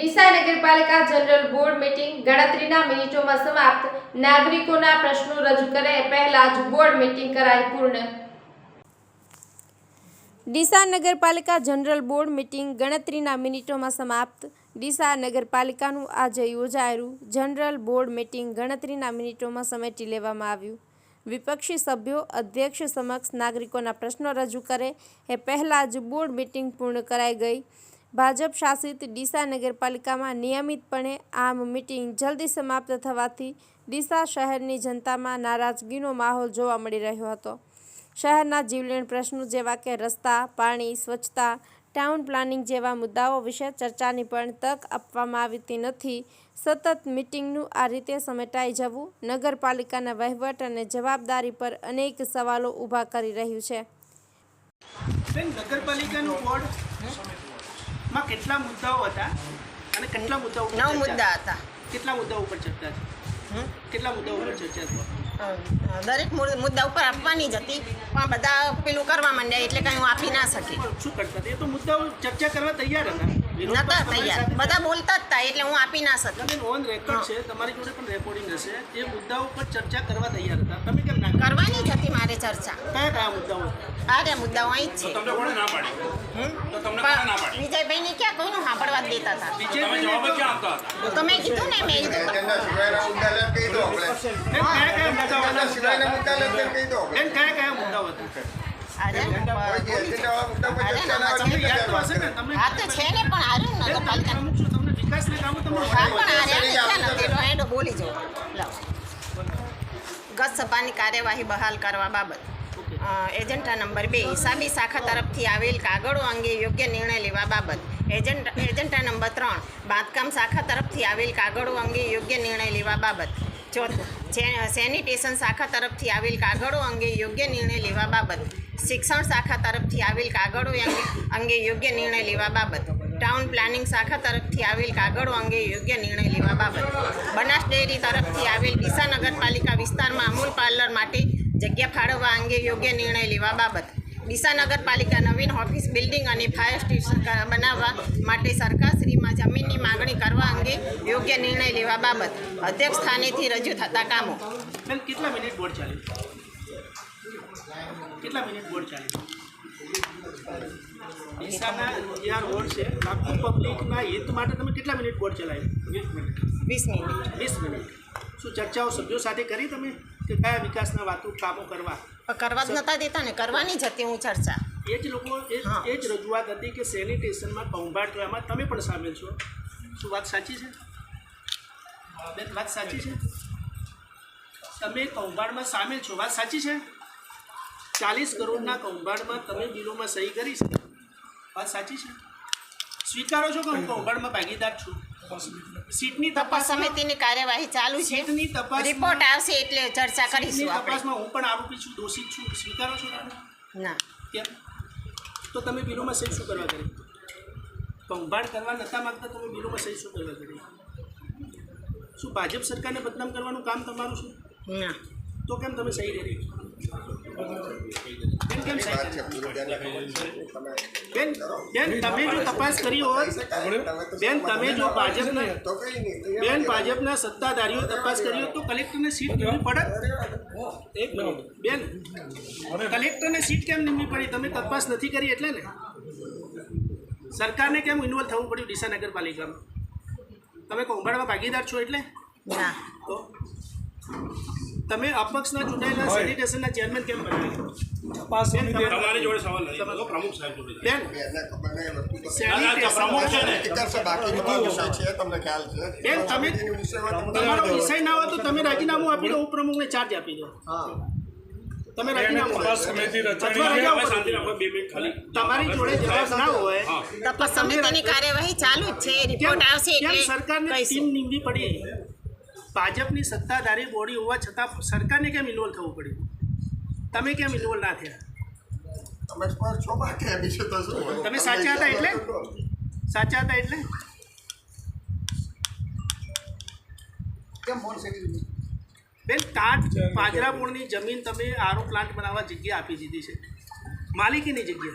ડીસા નગરપાલિકા general board meeting ગણતરીના મિનિટોમાં સમાપ્ત. નાગરિકોના પ્રશ્નો રજૂ કરે પહેલા જ બોર્ડ મીટિંગ કરાઈ પૂર્ણ. ડીસા નગરપાલિકા જનરલ બોર્ડ મીટિંગ ગણતરીના મિનિટોમાં સમાપ્ત. ડીસા નગરપાલિકાનું આજે યોજાયેલું જનરલ બોર્ડ મીટિંગ ગણતરીના મિનિટોમાં સમેટી લેવામાં આવ્યું. વિપક્ષી સભ્યો, અધ્યક્ષ સમક્ષ નાગરિકોના પ્રશ્નો રજૂ કરે એ પહેલાં જ બોર્ડ મીટિંગ પૂર્ણ કરાઈ ગઈ. ભાજપ શાસિત ડીસા નગરપાલિકામાં નિયમિતપણે આમ મીટિંગ જલ્દી સમાપ્ત થવાથી ડીસા શહેરની જનતામાં નારાજગીનો માહોલ જોવા મળી રહ્યો હતો. શહેરના જીવલેણ પ્રશ્નો જેવા કે રસ્તા, પાણી, સ્વચ્છતા, ટાઉન પ્લાનિંગ જેવા મુદ્દાઓ વિશે ચર્ચાની પણ તક આપવામાં આવતી નથી. સતત મિટિંગનું આ રીતે સમેટાઈ જવું નગરપાલિકાના વહીવટ અને જવાબદારી પર અનેક સવાલો ઊભા કરી રહ્યું છે. નગરપાલિકાનું બોર્ડ માં કેટલા મુદ્દાઓ હતા અને કેટલા મુદ્દાઓ નવ મુદ્દા હતા. કેટલા મુદ્દાઓ ઉપર ચર્ચા છે? કેટલા મુદ્દાઓ ઉપર ચર્ચા છે? દરેક મુદ્દા ઉપર આપવાની જ હતી પણ બધા પેલું કરવા માંડ્યા એટલે કઈ હું આપી ના શકી. શું કરતા હતા? એ તો મુદ્દાઓ ચર્ચા કરવા તૈયાર હતા. નતા તૈયાર. બધા બોલતા જ હતા એટલે હું આપી ના શકું. તમે ઓન રેકોર્ડ છે તમારી જોડે પણ રેકોર્ડિંગ હશે. એ મુદ્દાઓ પર ચર્ચા કરવા તૈયાર હતા. તમે કેમ ના કરવાની જ હતી મારે ચર્ચા. કયા કયા મુદ્દાઓ આ કયા મુદ્દાઓ અહીં જ છે. તમને કોણે ના પાડી? તો તમને કોણે ના પાડી? વિજયભાઈ વિજયભાઈને ક્યાં કોઈનું સાંભળવા દેતા હતા? વિજયભાઈ જવાબ ક્યાં આપતા હતા? તો મેં કીધું ને મેં કીધું એના સિવાયના મુદ્દા લેમ કહી દો આપણે. કયા કયા મુદ્દાઓ એના સિવાયના મુદ્દા લેમ કહી દો એમ કયા કયા મુદ્દાઓ હતા? અરે હા તો છે ને પણ હારું નગરપાલિકા ગત સભાની કાર્યવાહી બહાલ કરવા બાબત. એજન્ટા નંબર બે હિસાબી શાખા તરફથી આવેલ કાગળો અંગે યોગ્ય નિર્ણય લેવા બાબત. એજન્ટ એજન્ટા નંબર ત્રણ બાંધકામ શાખા તરફથી આવેલ કાગળો અંગે યોગ્ય નિર્ણય લેવા બાબત. સેનિટેશન શાખા તરફથી આવેલ કાગળો અંગે યોગ્ય નિર્ણય લેવા બાબત. શિક્ષણ શાખા તરફથી આવેલ કાગળો અંગે યોગ્ય નિર્ણય લેવા બાબત. ટાઉન પ્લાનિંગ શાખા તરફથી આવેલ કાગળો અંગે યોગ્ય નિર્ણય લેવા બાબત. બનાસ ડેરી તરફથી આવેલ ડીસા નગરપાલિકા વિસ્તારમાં અમૂલ પાર્લર માટે જગ્યા ફાળવવા અંગે યોગ્ય નિર્ણય લેવા બાબત. ડીસા નગરપાલિકા નવીન ઓફિસ બિલ્ડિંગ અને ફાયર સ્ટેશન બનાવવા માટે સરકારશ્રીમાં જમીનની માગણી કરવા અંગે યોગ્ય નિર્ણય લેવા બાબત અધ્યક્ષ સ્થાનેથી રજૂ થતા કામો. કેટલા મિનિટ બોર્ડ ચાલે? કેટલા મિનિટ બોર્ડ ચાલે? ડીસાના જે આ રોડ છે આખું પબ્લિકના હિત માટે તમે કેટલા મિનિટ બોર્ડ ચલાવ્યું? વીસ મિનિટ. વીસ મિનિટ. વીસ મિનિટ. શું ચર્ચાઓ સભ્યો સાથે કરી તમે? કે કયા વિકાસના વાતો કામો કરવા? કરવા જ નતા દેતા ને કરવાની જ હતી હું ચર્ચા. એ જ લોકો એ જ- રજૂઆત હતી કે સેનિટેશનમાં કૌભાંડ કરવામાં તમે પણ સામેલ છો. શું વાત સાચી છે? બેન વાત સાચી છે? તમે કૌભાંડમાં સામેલ છો. વાત સાચી છે? ચાલીસ કરોડના કૌભાંડમાં તમે બિલોમાં સહી કરી છે. વાત સાચી છે? સ્વીકારો છો કે હું કૌભાંડમાં ભાગીદાર છું? સીટની તપાસ સમિતિની કાર્યવાહી ચાલુ છે. સીટની તપાસ રિપોર્ટ આવશે એટલે ચર્ચા કરીશું તપાસમાં હું પણ આરોપી છું દોષિત છું. સ્વીકારો છો ના. કેમ? તો તમે બિલોમાં સહી શું કરવા કરી? કૌભાંડ કરવા નતા માગતા તમે બિલોમાં સહી શું કરવા કરી? શું ભાજપ સરકારને બદનામ કરવાનું કામ તમારું છે? ના. તો કેમ તમે સહી કરી બેન બેન તમે જો તપાસ કરી હોત બેન તમે જો ભાજપના બેન ભાજપના સત્તાધારીઓ તપાસ કરી હોત તો કલેક્ટરને સીટ નિમવી પડત એક મિનિટ બેન કલેક્ટરને સીટ કેમ નીમવી પડી? તમે તપાસ નથી કરી એટલે ને? સરકારને કેમ ઇન્વોલ્વ થવું પડ્યું ડીસા નગરપાલિકામાં? તમે કૌભાંડમાં ભાગીદાર છો એટલે? ના. તો તમે અપક્ષના ચૂંટાયેલા સેનિટેશનના ચેરમેન કેમ બન્યા? બેન, તમારી. જોડે સવાલ નથી. તો પ્રમુખ સાહેબ જોડે બેન. એને ખબર નહીં વસ્તુ તો ના, પ્રમુખ છે ને. બાકી? વિષય છે તમને ખ્યાલ છે. બેન, તમે- તમારો વિષય ના હોય તો તમે રાજીનામું આપી દો ઉપપ્રમુખને ચાર્જ આપી દો. તમે મિનિટ ખાલી. તમારી જોડે જવાબ ના હોય તપાસ સમિતિની કાર્યવાહી ચાલુ જ છે. રિપોર્ટ આવશે એટલે સરકારને ટીમ નીમવી પડી? ભાજપની સત્તાધારી બોડી હોવા છતાં સરકારને કેમ ઇન્વોલ્વ થવું પડ્યું? તમે કેમ ઇન્વોલ્વ ના થયા? તમે સાચા હતા એટલે? સાચા હતા એટલે? બેન તાટ પાજરાપુરની જમીન તમે આરો પ્લાન્ટ બનાવવા જગ્યા આપી દીધી છે. માલિકીની જગ્યા.